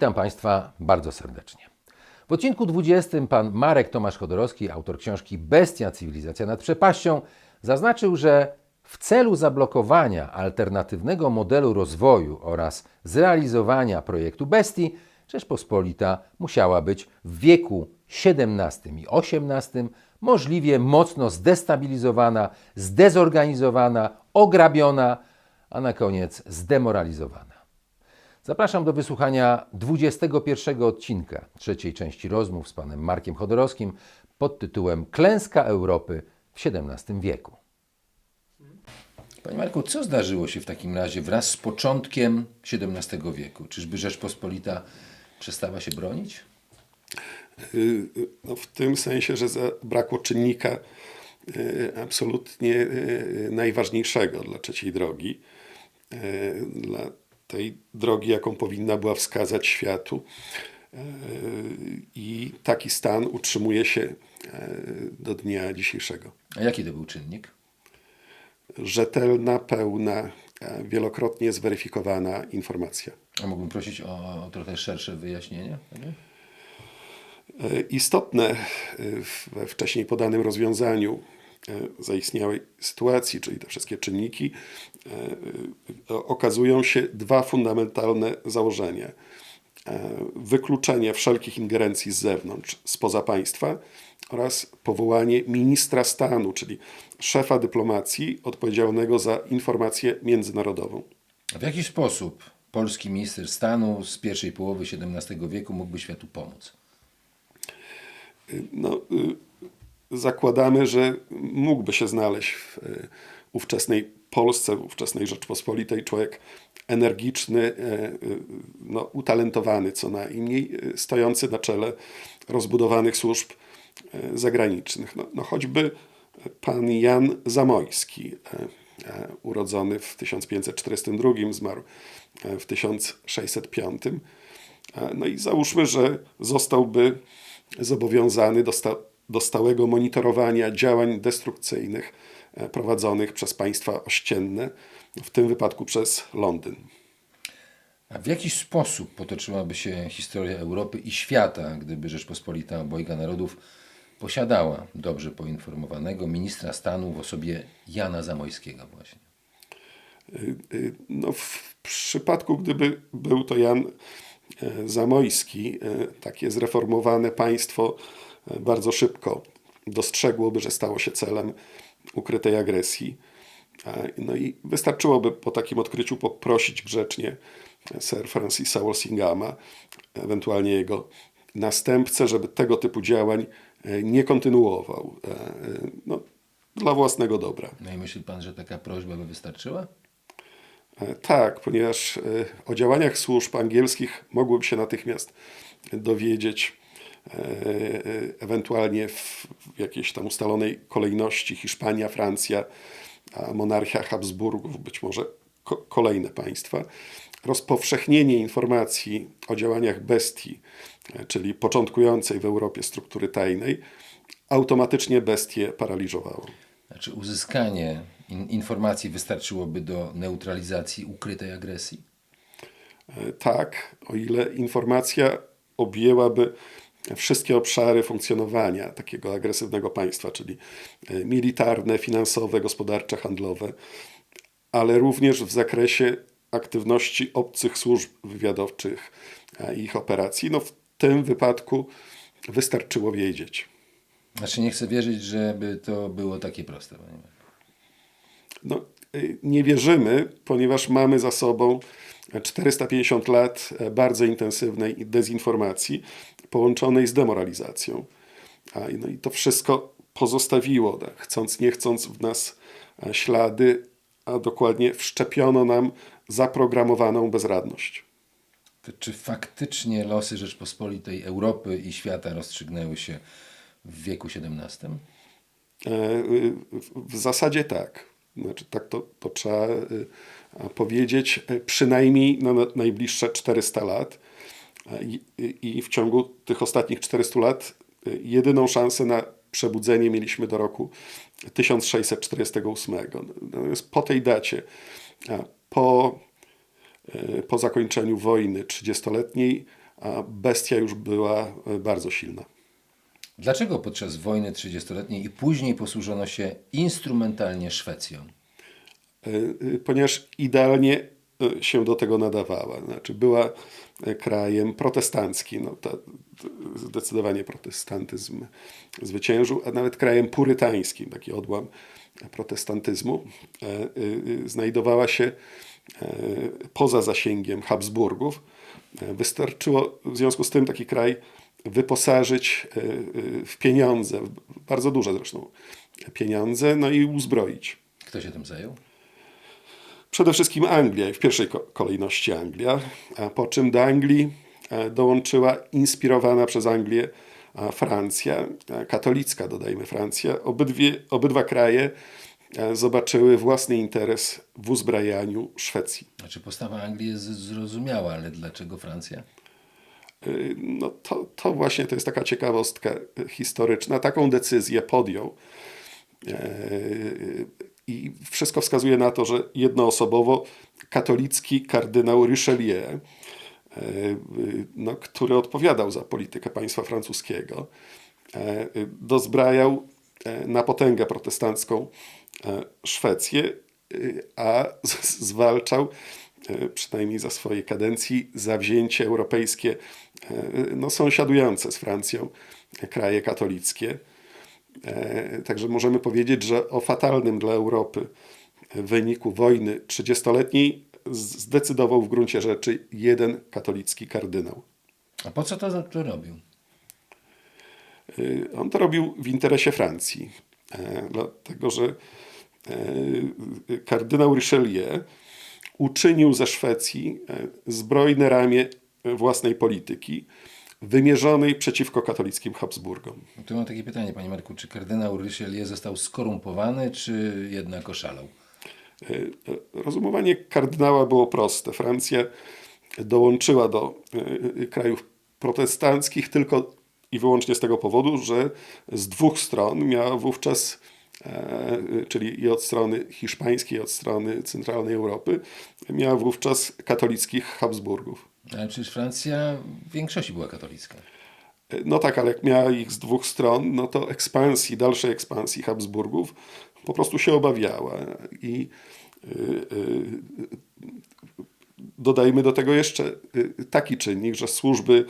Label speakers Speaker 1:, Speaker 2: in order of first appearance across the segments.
Speaker 1: Witam Państwa bardzo serdecznie. W odcinku 20 pan Marek Tomasz Chodorowski, autor książki Bestia Cywilizacja nad przepaścią, zaznaczył, że w celu zablokowania alternatywnego modelu rozwoju oraz zrealizowania projektu Bestii, Rzeczpospolita musiała być w wieku XVII i XVIII możliwie mocno zdestabilizowana, zdezorganizowana, ograbiona, a na koniec zdemoralizowana. Zapraszam do wysłuchania 21 odcinka trzeciej części rozmów z panem Markiem Chodorowskim pod tytułem Klęska Europy w XVII wieku. Panie Marku, co zdarzyło się w takim razie wraz z początkiem XVII wieku? Czyżby Rzeczpospolita przestała się bronić?
Speaker 2: Y, No w tym sensie, że zabrakło czynnika y, absolutnie y, najważniejszego dla trzeciej drogi, y, dla tej drogi, jaką powinna była wskazać światu. Y, I taki stan utrzymuje się y, do dnia dzisiejszego.
Speaker 1: A jaki to był czynnik?
Speaker 2: Rzetelna, pełna, e, wielokrotnie zweryfikowana informacja.
Speaker 1: A mógłbym prosić o, trochę szersze wyjaśnienie?
Speaker 2: E, Istotne e, we wcześniej podanym rozwiązaniu e, zaistniałej sytuacji, czyli te wszystkie czynniki, e, e, okazują się dwa fundamentalne założenia. E, Wykluczenie wszelkich ingerencji z zewnątrz, spoza państwa oraz powołanie ministra stanu, czyli szefa dyplomacji odpowiedzialnego za informację międzynarodową.
Speaker 1: A W jaki sposób polski minister stanu z pierwszej połowy XVII wieku mógłby światu pomóc?
Speaker 2: no, y, zakładamy, że mógłby się znaleźć w y, ówczesnej Polsce, w ówczesnej Rzeczpospolitej człowiek energiczny, y, y, no, utalentowany co najmniej, stojący na czele rozbudowanych służb zagranicznych. No, no choćby pan Jan Zamojski, urodzony w 1542, zmarł w 1605. E, No i załóżmy, że zostałby zobowiązany do, do stałego monitorowania działań destrukcyjnych e, prowadzonych przez państwa ościenne, w tym wypadku przez Londyn.
Speaker 1: A w jaki sposób potoczyłaby się historia Europy i świata, gdyby Rzeczpospolita obojga narodów posiadała dobrze poinformowanego ministra stanu w osobie Jana Zamojskiego właśnie?
Speaker 2: Y, y, No, w przypadku, gdyby był to Jan e, Zamojski, e, takie zreformowane państwo bardzo szybko dostrzegłoby, że stało się celem ukrytej agresji. E, No i wystarczyłoby po takim odkryciu poprosić grzecznie Sir Francisa Walsingama, ewentualnie jego następcę, żeby tego typu działań e, nie kontynuował e, no, dla własnego dobra.
Speaker 1: No i myśli pan, że taka prośba by wystarczyła?
Speaker 2: Tak, ponieważ o działaniach służb angielskich mogłyby się natychmiast dowiedzieć, ewentualnie w jakiejś tam ustalonej kolejności Hiszpania, Francja, a monarchia Habsburgów, być może ko- kolejne państwa. Rozpowszechnienie informacji o działaniach bestii, e, czyli początkującej w Europie struktury tajnej, automatycznie bestię paraliżowało.
Speaker 1: Znaczy uzyskanie in- informacji wystarczyłoby do neutralizacji ukrytej agresji?
Speaker 2: E, Tak, o ile informacja objęłaby wszystkie obszary funkcjonowania takiego agresywnego państwa, czyli e, militarne, finansowe, gospodarcze, handlowe, ale również w zakresie aktywności obcych służb wywiadowczych i ich operacji. No w tym wypadku wystarczyło wiedzieć.
Speaker 1: Znaczy nie chcę wierzyć, żeby to było takie proste.
Speaker 2: No, y, nie wierzymy, ponieważ mamy za sobą 450 lat e, bardzo intensywnej dezinformacji połączonej z demoralizacją. A, no i to wszystko pozostawiło, tak, chcąc nie chcąc, w nas e, ślady, a dokładnie wszczepiono nam zaprogramowaną bezradność.
Speaker 1: Czy faktycznie losy Rzeczpospolitej Europy i świata rozstrzygnęły się w wieku XVII?
Speaker 2: E, W zasadzie tak. Znaczy, tak to, to trzeba y, powiedzieć, e, przynajmniej na na najbliższe 400 lat. E, I, w ciągu tych ostatnich 400 lat y, jedyną szansę na przebudzenie mieliśmy do roku 1648. Natomiast po tej dacie, po, e, po zakończeniu wojny 30-letniej, a bestia już była e, bardzo silna.
Speaker 1: Dlaczego podczas wojny 30-letniej i później posłużono się instrumentalnie Szwecją?
Speaker 2: E, e, ponieważ idealnie e, się do tego nadawała. Znaczy była krajem protestanckim, no zdecydowanie protestantyzm zwyciężył, a nawet krajem purytańskim, taki odłam protestantyzmu. Znajdowała się poza zasięgiem Habsburgów. Wystarczyło w związku z tym taki kraj wyposażyć w pieniądze, bardzo duże zresztą pieniądze, no i uzbroić.
Speaker 1: Kto się tym zajął?
Speaker 2: Przede wszystkim Anglia w pierwszej ko- kolejności Anglia, po czym do Anglii e, dołączyła inspirowana przez Anglię e, Francja, e, katolicka dodajmy Francja. Obydwie, obydwa kraje e, zobaczyły własny interes w uzbrajaniu Szwecji.
Speaker 1: Znaczy postawa Anglii jest zrozumiała, ale dlaczego Francja?
Speaker 2: Y, No to, to właśnie to jest taka ciekawostka historyczna. Taką decyzję podjął. I wszystko wskazuje na to, że jednoosobowo katolicki kardynał Richelieu, e, no, który odpowiadał za politykę państwa francuskiego, e, dozbrajał e, na potęgę protestancką Szwecję, a zwalczał przynajmniej za swojej kadencji zawzięcie europejskie no, sąsiadujące z Francją kraje katolickie. E, Także możemy powiedzieć, że o fatalnym dla Europy wyniku wojny 30-letniej zdecydował w gruncie rzeczy jeden katolicki kardynał.
Speaker 1: A po co to, to robił?
Speaker 2: Y, On to robił w interesie Francji, e, dlatego że e, kardynał Richelieu uczynił ze Szwecji e, zbrojne ramię własnej polityki, wymierzonej przeciwko katolickim Habsburgom.
Speaker 1: Tu mam takie pytanie, panie Marku, czy kardynał Richelieu został skorumpowany, czy jednak oszalał?
Speaker 2: E, Rozumowanie kardynała było proste. Francja dołączyła do e, krajów protestanckich tylko i wyłącznie z tego powodu, że z dwóch stron miała wówczas, e, czyli i od strony hiszpańskiej, i od strony centralnej Europy, miała wówczas katolickich Habsburgów.
Speaker 1: Ale przecież Francja w większości była katolicka.
Speaker 2: No tak, ale jak miała ich z dwóch stron, no to ekspansji, dalszej ekspansji Habsburgów po prostu się obawiała. I y, y, dodajmy do tego jeszcze y, taki czynnik, że służby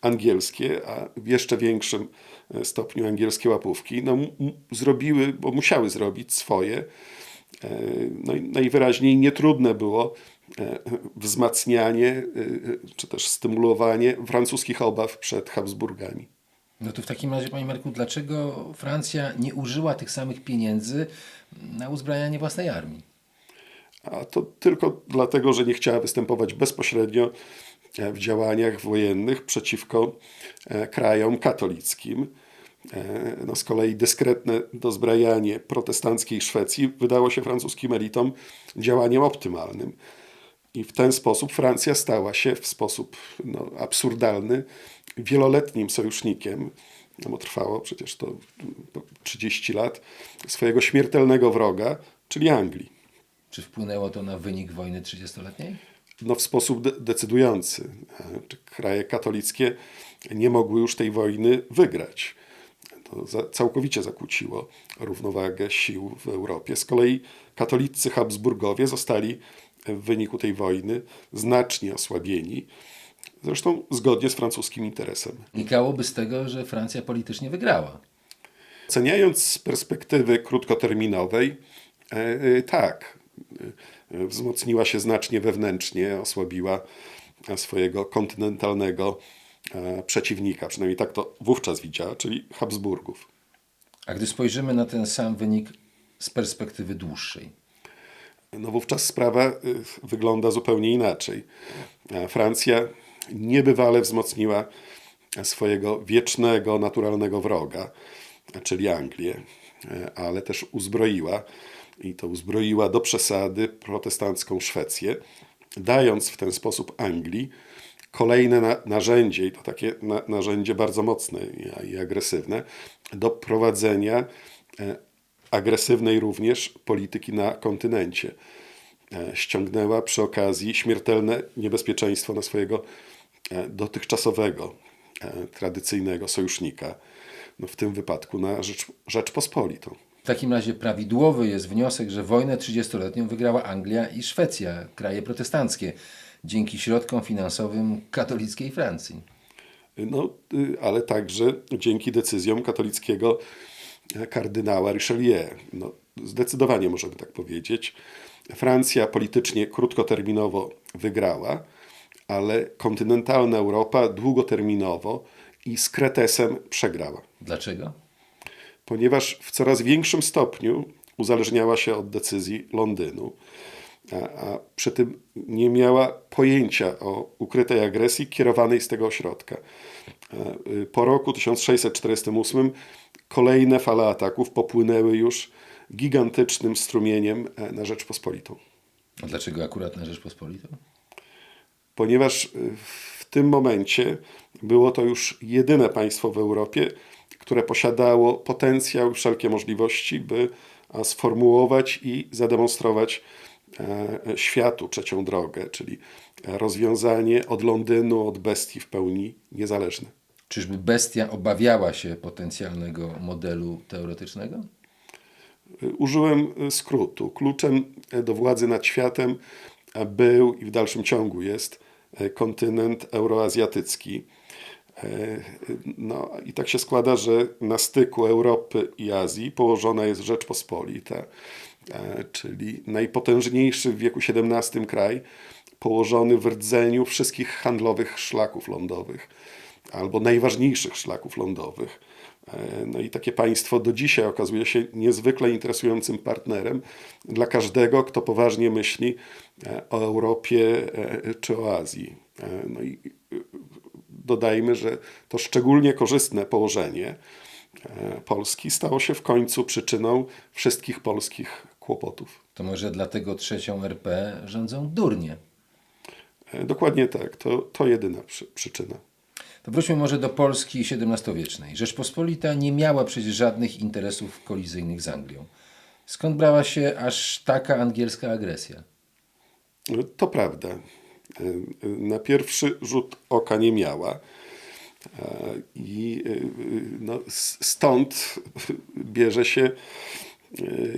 Speaker 2: angielskie, a w jeszcze większym e, stopniu angielskie łapówki, no, zrobiły, bo musiały zrobić swoje. E, No i najwyraźniej nietrudne było wzmacnianie e, czy też stymulowanie francuskich obaw przed Habsburgami.
Speaker 1: No to w takim razie, panie Marku, dlaczego Francja nie użyła tych samych pieniędzy na uzbrajanie własnej armii?
Speaker 2: A to tylko dlatego, że nie chciała występować bezpośrednio e, w działaniach wojennych przeciwko e, krajom katolickim. E, No z kolei dyskretne dozbrajanie protestanckiej Szwecji wydało się francuskim elitom działaniem optymalnym. I w ten sposób Francja stała się w sposób no, absurdalny wieloletnim sojusznikiem, no bo trwało przecież to mm, 30 lat, swojego śmiertelnego wroga, czyli Anglii.
Speaker 1: Czy wpłynęło to na wynik wojny 30-letniej?
Speaker 2: no, w sposób de- decydujący. Kraje katolickie nie mogły już tej wojny wygrać. To za, całkowicie zakłóciło równowagę sił w Europie. Z kolei katolicy Habsburgowie zostali w wyniku tej wojny znacznie osłabieni, zresztą zgodnie z francuskim interesem.
Speaker 1: Wynikałoby z tego, że Francja politycznie wygrała.
Speaker 2: Oceniając z perspektywy krótkoterminowej, e, e, tak, e, wzmocniła się znacznie wewnętrznie, osłabiła swojego kontynentalnego przeciwnika, przynajmniej tak to wówczas widziała, czyli Habsburgów.
Speaker 1: A gdy spojrzymy na ten sam wynik z perspektywy dłuższej,
Speaker 2: No wówczas sprawa y, wygląda zupełnie inaczej. E, Francja niebywale wzmocniła swojego wiecznego, naturalnego wroga, czyli Anglię, e, ale też uzbroiła i to uzbroiła do przesady protestancką Szwecję, dając w ten sposób Anglii kolejne na, narzędzie, i to takie na, narzędzie bardzo mocne i, i agresywne, do prowadzenia e, agresywnej również polityki na kontynencie. E, Ściągnęła przy okazji śmiertelne niebezpieczeństwo na swojego e, dotychczasowego, e, tradycyjnego sojusznika, no w tym wypadku na Rzecz, Rzeczpospolitą.
Speaker 1: W takim razie prawidłowy jest wniosek, że wojnę 30-letnią wygrała Anglia i Szwecja, kraje protestanckie, dzięki środkom finansowym katolickiej Francji.
Speaker 2: No, y, ale także dzięki decyzjom katolickiego kardynała Richelieu. No, zdecydowanie możemy tak powiedzieć. Francja politycznie krótkoterminowo wygrała, ale kontynentalna Europa długoterminowo i z kretesem przegrała.
Speaker 1: Dlaczego?
Speaker 2: ponieważ w coraz większym stopniu uzależniała się od decyzji Londynu, a, a przy tym nie miała pojęcia o ukrytej agresji kierowanej z tego ośrodka. Y, Po roku 1648 kolejne fale ataków popłynęły już gigantycznym strumieniem e, na Rzeczpospolitą.
Speaker 1: A dlaczego akurat na Rzeczpospolitą?
Speaker 2: ponieważ y, w tym momencie było to już jedyne państwo w Europie, które posiadało potencjał i wszelkie możliwości, by sformułować i zademonstrować e, światu trzecią drogę, czyli rozwiązanie od Londynu, od bestii w pełni niezależne.
Speaker 1: Czyżby bestia obawiała się potencjalnego modelu teoretycznego?
Speaker 2: Użyłem y, skrótu. Kluczem e, do władzy nad światem e, był i w dalszym ciągu jest e, kontynent euroazjatycki. E, No i tak się składa, że na styku Europy i Azji położona jest Rzeczpospolita, e, czyli najpotężniejszy w wieku XVII kraj, położony w rdzeniu wszystkich handlowych szlaków lądowych, albo najważniejszych szlaków lądowych. E, No i takie państwo do dzisiaj okazuje się niezwykle interesującym partnerem dla każdego, kto poważnie myśli e, o Europie e, czy o Azji. No i dodajmy, że to szczególnie korzystne położenie Polski stało się w końcu przyczyną wszystkich polskich kłopotów.
Speaker 1: To może dlatego trzecią RP rządzą durnie.
Speaker 2: E, Dokładnie tak, to, to jedyna przy, przyczyna.
Speaker 1: To wróćmy może do Polski XVII-wiecznej. Rzeczpospolita nie miała przecież żadnych interesów kolizyjnych z Anglią. Skąd brała się aż taka angielska agresja?
Speaker 2: To prawda. E, Na pierwszy rzut oka nie miała. E, I e, no, stąd bierze się e,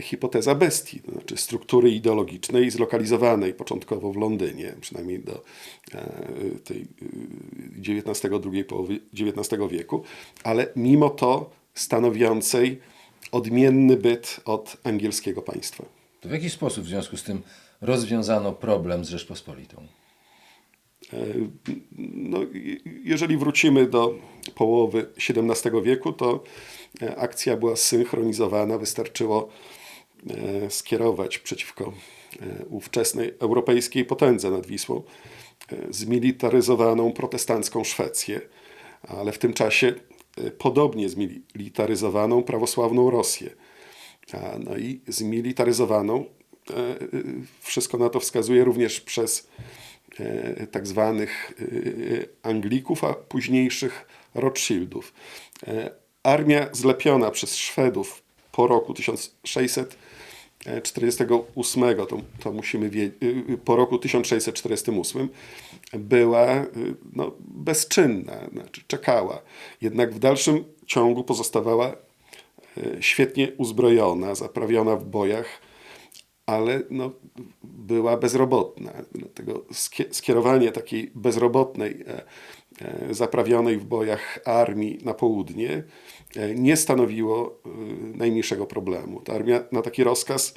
Speaker 2: hipoteza bestii, to znaczy struktury ideologicznej zlokalizowanej początkowo w Londynie, przynajmniej do e, tej e, XIX, drugiej połowy XIX wieku, ale mimo to stanowiącej odmienny byt od angielskiego państwa.
Speaker 1: To w jaki sposób w związku z tym rozwiązano problem z Rzeczpospolitą?
Speaker 2: No, i- jeżeli wrócimy do połowy XVII wieku, to e, akcja była synchronizowana. Wystarczyło e, skierować przeciwko e, ówczesnej europejskiej potędze nad Wisłą e, zmilitaryzowaną protestancką Szwecję, ale w tym czasie e, podobnie zmilitaryzowaną prawosławną Rosję. No i zmilitaryzowaną, e, e, wszystko na to wskazuje również przez e, tak zwanych e, Anglików, a późniejszych Rothschildów. E, Armia zlepiona przez Szwedów po roku 1648, to, to musimy wiedzieć, po roku 1648 była e, no, bezczynna, znaczy czekała. Jednak w dalszym ciągu pozostawała e, świetnie uzbrojona, zaprawiona w bojach, ale no, była bezrobotna. Dlatego skie- skierowanie takiej bezrobotnej, e, e, zaprawionej w bojach armii na południe e, nie stanowiło najmniejszego problemu. Ta armia na taki rozkaz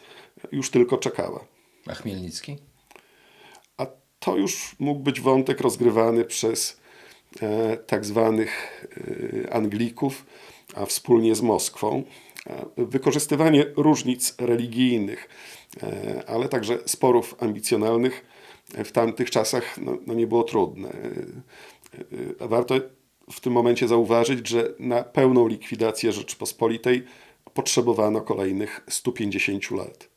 Speaker 2: już tylko czekała.
Speaker 1: A Chmielnicki?
Speaker 2: A to już mógł być wątek rozgrywany przez tak zwanych Anglików, a wspólnie z Moskwą. E, Wykorzystywanie różnic religijnych, e, ale także sporów ambicjonalnych e, w tamtych czasach no, no nie było trudne. Warto w tym momencie zauważyć, że na pełną likwidację Rzeczpospolitej potrzebowano kolejnych 150 lat.